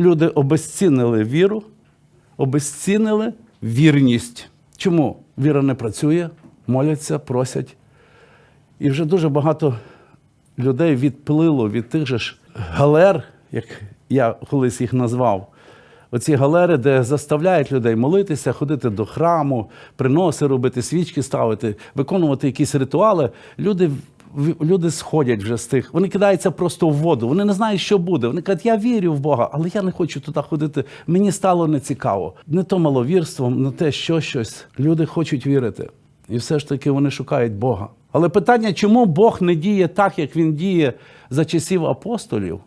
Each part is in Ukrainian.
люди обезцінили віру, обезцінили вірність. Чому віра не працює, моляться, просять. І вже дуже багато людей відплило від тих же ж галер, як я колись їх назвав. Оці галери, де заставляють людей молитися, ходити до храму, приноси робити, свічки ставити, виконувати якісь ритуали. Люди, люди сходять вже з тих. Вони кидаються просто в воду. Вони не знають, що буде. Вони кажуть, я вірю в Бога, але я не хочу туди ходити. Мені стало нецікаво. Не то маловірством, не те, що щось. Люди хочуть вірити. І все ж таки вони шукають Бога. Але питання, чому Бог не діє так, як він діє за часів апостолів?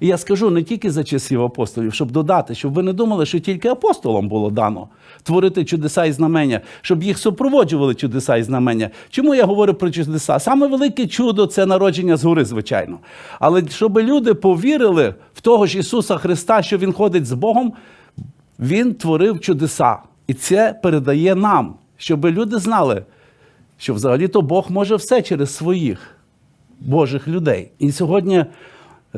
І я скажу не тільки за часів апостолів, щоб додати, щоб ви не думали, що тільки апостолам було дано творити чудеса і знамення, щоб їх супроводжували чудеса і знамення. Чому я говорю про чудеса? Саме велике чудо це народження згори, звичайно. Але щоб люди повірили в того ж Ісуса Христа, що Він ходить з Богом, Він творив чудеса. І це передає нам, щоб люди знали, що взагалі-то Бог може все через своїх Божих людей. І сьогодні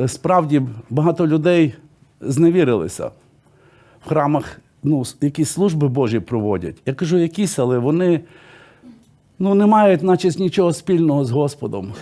справді багато людей зневірилися. В храмах ну, якісь служби Божі проводять. Я кажу, якісь, але вони ну, не мають, наче нічого спільного з Господом.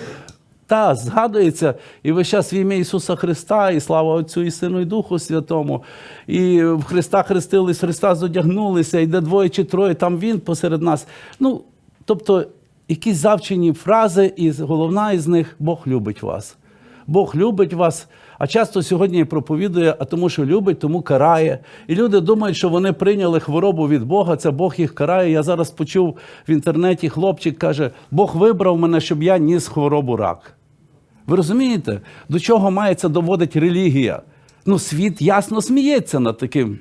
Та, згадується, і весь час в ім'я Ісуса Христа, і слава Отцю і Сину, і Духу Святому. І в Христа хрестились, Христа зодягнулися, і де двоє чи троє, там Він посеред нас. Ну, тобто, якісь завчені фрази, і головна із них Бог любить вас. Бог любить вас, а часто сьогодні проповідує, а тому, що любить, тому карає. І люди думають, що вони прийняли хворобу від Бога, це Бог їх карає. Я зараз почув в інтернеті, хлопчик каже: Бог вибрав мене, щоб я ніс хворобу рак. Ви розумієте, до чого має доводить релігія? Ну, світ ясно сміється над таким.